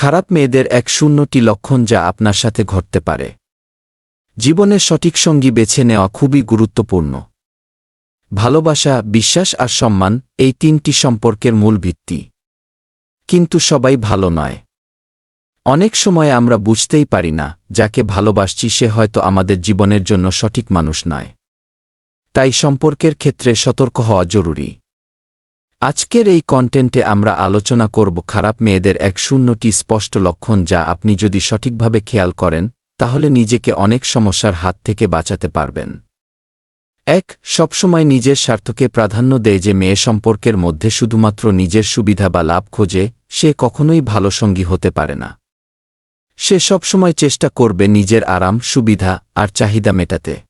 খারাপ মেয়েদের এক শূন্যটি লক্ষণ যা আপনার সাথে ঘটতে পারে। জীবনের সঠিক সঙ্গী বেছে নেওয়া খুবই গুরুত্বপূর্ণ। ভালোবাসা, বিশ্বাস আর সম্মান এই তিনটি সম্পর্কের মূল ভিত্তি। কিন্তু সবাই ভালো নয়। অনেক সময় আমরা বুঝতেই পারি না, যাকে ভালোবাসছি সে হয়তো আমাদের জীবনের জন্য সঠিক মানুষ নয়। তাই সম্পর্কের ক্ষেত্রে সতর্ক হওয়া জরুরি। আজকের এই কন্টেন্টে আমরা আলোচনা করব খারাপ মেয়েদের এক শূন্যটি স্পষ্ট লক্ষণ যা আপনি যদি সঠিকভাবে খেয়াল করেন, তাহলে নিজেকে অনেক সমস্যার হাত থেকে বাঁচাতে পারবেন। এক, সবসময় নিজের স্বার্থকে প্রাধান্য দেয় যে মেয়ে সম্পর্কের মধ্যে শুধুমাত্র নিজের সুবিধা বা লাভ খোঁজে, সে কখনোই ভালো সঙ্গী হতে পারে না। সে সবসময় চেষ্টা করবে নিজের আরাম, সুবিধা আর চাহিদা মেটাতে।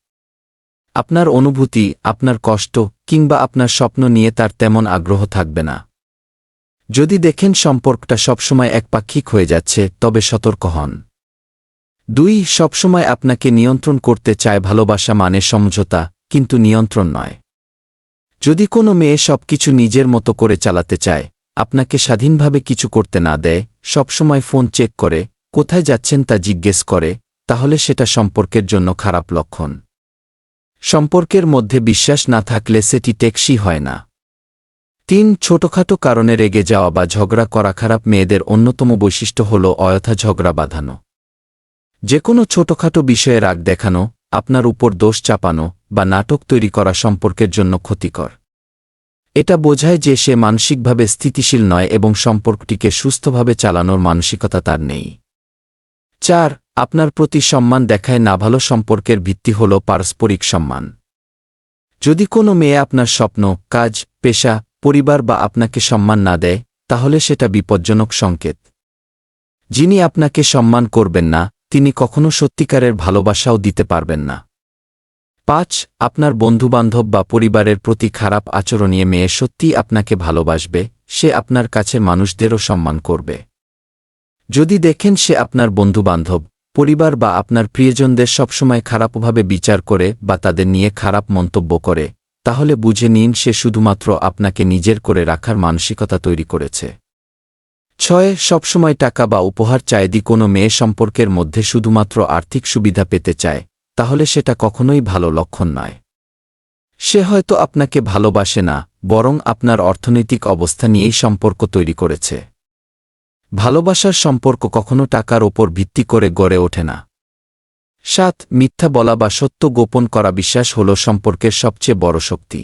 আপনার অনুভূতি, আপনার কষ্ট, কিংবা আপনার স্বপ্ন নিয়ে তার তেমন আগ্রহ থাকবে না। যদি দেখেন সম্পর্কটা সবসময় একপাক্ষিক হয়ে যাচ্ছে, তবে সতর্ক হন। দুই, সবসময় আপনাকে নিয়ন্ত্রণ করতে চায় ভালোবাসা মানে সমঝোতা, কিন্তু নিয়ন্ত্রণ নয়। যদি কোনো মেয়ে সবকিছু নিজের মতো করে চালাতে চায়, আপনাকে স্বাধীনভাবে কিছু করতে না দেয়, সবসময় ফোন চেক করে, কোথায় যাচ্ছেন তা জিজ্ঞেস করে, তাহলে সেটা সম্পর্কের জন্য খারাপ লক্ষণ। সম্পর্কের মধ্যে বিশ্বাস না থাকলে সেটি টেকসই হয় না। তিন, ছোটখাটো কারণে রেগে যাওয়া বা ঝগড়া করা খারাপ মেয়েদের অন্যতম বৈশিষ্ট্য হল অযথা ঝগড়া বাঁধানো। যে কোনো ছোটখাটো বিষয়ে রাগ দেখানো, আপনার উপর দোষ চাপানো বা নাটক তৈরি করা সম্পর্কের জন্য ক্ষতিকর। এটা বোঝায় যে সে মানসিকভাবে স্থিতিশীল নয় এবং সম্পর্কটিকে সুস্থভাবে চালানোর মানসিকতা তার নেই। চার আপনার প্রতি সম্মান দেখায় না ভালো সম্পর্কের ভিত্তি হল পারস্পরিক সম্মান। যদি কোনো মেয়ে আপনার স্বপ্ন, কাজ, পেশা, পরিবার বা আপনাকে সম্মান না দেয়, তাহলে সেটা বিপজ্জনক সংকেত। যিনি আপনাকে সম্মান করবেন না, তিনি কখনো সত্যিকারের ভালোবাসাও দিতে পারবেন না। পাঁচ, আপনার বন্ধুবান্ধব বা পরিবারের প্রতি খারাপ আচরণীয় মেয়ে সত্যিই আপনাকে ভালোবাসবে, সে আপনার কাছে মানুষদেরও সম্মান করবে। যদি দেখেন সে আপনার বন্ধুবান্ধব পরিবার বা আপনার প্রিয়জনদের সবসময় খারাপভাবে বিচার করে বা তাদের নিয়ে খারাপ মন্তব্য করে, তাহলে বুঝে নিন সে শুধুমাত্র আপনাকে নিজের করে রাখার মানসিকতা তৈরি করেছে। ছয়, সবসময় টাকা বা উপহার চায়দি কোনো মেয়ে সম্পর্কের মধ্যে শুধুমাত্র আর্থিক সুবিধা পেতে চায়, তাহলে সেটা কখনোই ভালো লক্ষণ নয়। সে হয়তো আপনাকে ভালোবাসে না, বরং আপনার অর্থনৈতিক অবস্থা নিয়েই সম্পর্ক তৈরি করেছে। ভালোবাসার সম্পর্ক কখনো টাকার ওপর ভিত্তি করে গড়ে ওঠে না। সাত, মিথ্যা বলা বা সত্য গোপন করা বিশ্বাস হল সম্পর্কের সবচেয়ে বড় শক্তি।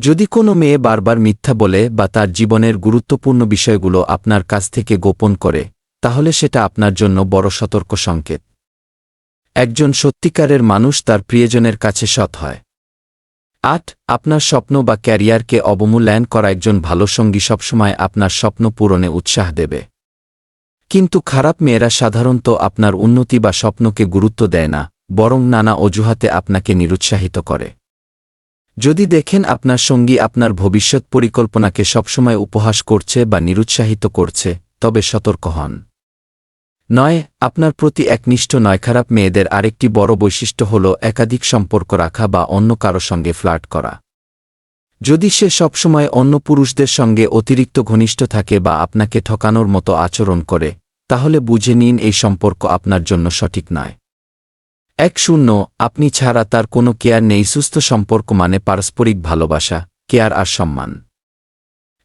যদি কোনো মেয়ে বারবার মিথ্যা বলে বা তার জীবনের গুরুত্বপূর্ণ বিষয়গুলো আপনার কাছ থেকে গোপন করে, তাহলে সেটা আপনার জন্য বড় সতর্ক সংকেত। একজন সত্যিকারের মানুষ তার প্রিয়জনের কাছে সৎ হয়। আট, আপনার স্বপ্ন বা ক্যারিয়ারকে অবমূল্যায়ন করা একজন ভালো সঙ্গী সবসময় আপনার স্বপ্ন পূরণে উৎসাহ দেবে। কিন্তু খারাপ মেয়েরা সাধারণত আপনার উন্নতি বা স্বপ্নকে গুরুত্ব দেয় না, বরং নানা অজুহাতে আপনাকে নিরুৎসাহিত করে। যদি দেখেন আপনার সঙ্গী আপনার ভবিষ্যৎ পরিকল্পনাকে সবসময় উপহাস করছে বা নিরুৎসাহিত করছে, তবে সতর্ক হন। নয়, আপনার প্রতি একনিষ্ঠ নয় খারাপ মেয়েদের আরেকটি বড় বৈশিষ্ট্য হল একাধিক সম্পর্ক রাখা বা অন্য কারও সঙ্গে ফ্লার্ট করা। যদি সে সবসময় অন্য পুরুষদের সঙ্গে অতিরিক্ত ঘনিষ্ঠ থাকে বা আপনাকে ঠকানোর মতো আচরণ করে, তাহলে বুঝে নিন এই সম্পর্ক আপনার জন্য সঠিক নয়। এক শূন্য, আপনি ছাড়া তার কোনো কেয়ার নেই। সুস্থ সম্পর্ক মানে পারস্পরিক ভালোবাসা, কেয়ার আর সম্মান।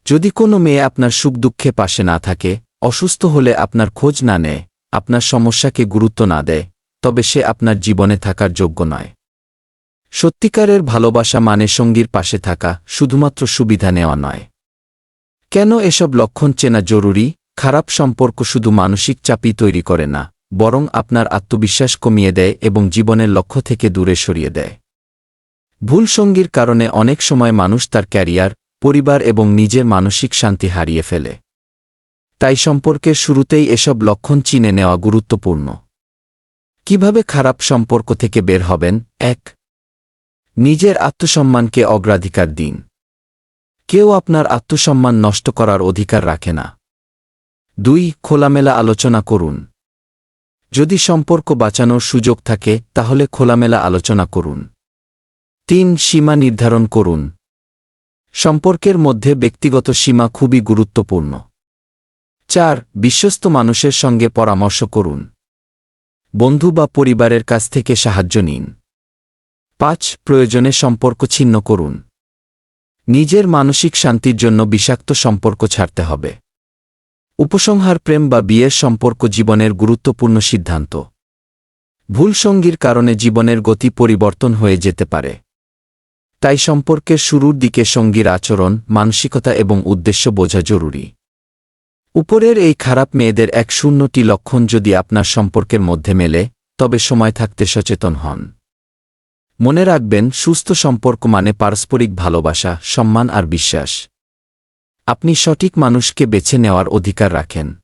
যদি কোনো মেয়ে আপনার সুখ দুঃখে পাশে না থাকে, অসুস্থ হলে আপনার খোঁজ না নেয় আপনার সমস্যাকে গুরুত্ব না দেয়, তবে সে আপনার জীবনে থাকার যোগ্য নয়। সত্যিকারের ভালোবাসা মানে সঙ্গীর পাশে থাকা, শুধুমাত্র সুবিধা নেওয়া নয়। কেন এসব লক্ষণ চেনা জরুরি? খারাপ সম্পর্ক শুধু মানসিক চাপই তৈরি করে না, বরং আপনার আত্মবিশ্বাস কমিয়ে দেয় এবং জীবনের লক্ষ্য থেকে দূরে সরিয়ে দেয়। ভুল সঙ্গীর কারণে অনেক সময় মানুষ তার ক্যারিয়ার, পরিবার এবং নিজের মানসিক শান্তি হারিয়ে ফেলে। তাই সম্পর্কের শুরুতেই এসব লক্ষণ চিনে নেওয়া গুরুত্বপূর্ণ। কীভাবে খারাপ সম্পর্ক থেকে বের হবেন? এক, নিজের আত্মসম্মানকে অগ্রাধিকার দিন। কেউ আপনার আত্মসম্মান নষ্ট করার অধিকার রাখে না। দুই, খোলামেলা আলোচনা করুন। যদি সম্পর্ক বাঁচানোর সুযোগ থাকে, তাহলে খোলামেলা আলোচনা করুন। তিন, সীমা নির্ধারণ করুন। সম্পর্কের মধ্যে ব্যক্তিগত সীমা খুবই গুরুত্বপূর্ণ। চার, বিশ্বস্ত মানুষের সঙ্গে পরামর্শ করুন। বন্ধু বা পরিবারের কাছ থেকে সাহায্য নিন। পাঁচ, প্রয়োজনে সম্পর্ক ছিন্ন করুন। নিজের মানসিক শান্তির জন্য বিষাক্ত সম্পর্ক ছাড়তে হবে। উপসংহার প্রেম বা বিয়ের সম্পর্ক জীবনের গুরুত্বপূর্ণ সিদ্ধান্ত। ভুল সঙ্গীর কারণে জীবনের গতি পরিবর্তন হয়ে যেতে পারে। তাই সম্পর্কের শুরুর দিকে সঙ্গীর আচরণ, মানসিকতা এবং উদ্দেশ্য বোঝা জরুরি। উপরের এই খারাপ মেয়েদের এক শূন্যটি লক্ষণ যদি আপনার সম্পর্কের মধ্যে মেলে, তবে সময় থাকতে সচেতন হন। মনে রাখবেন, সুস্থ সম্পর্ক মানে পারস্পরিক ভালোবাসা, সম্মান আর বিশ্বাস। আপনি সঠিক মানুষকে বেছে নেওয়ার অধিকার রাখেন।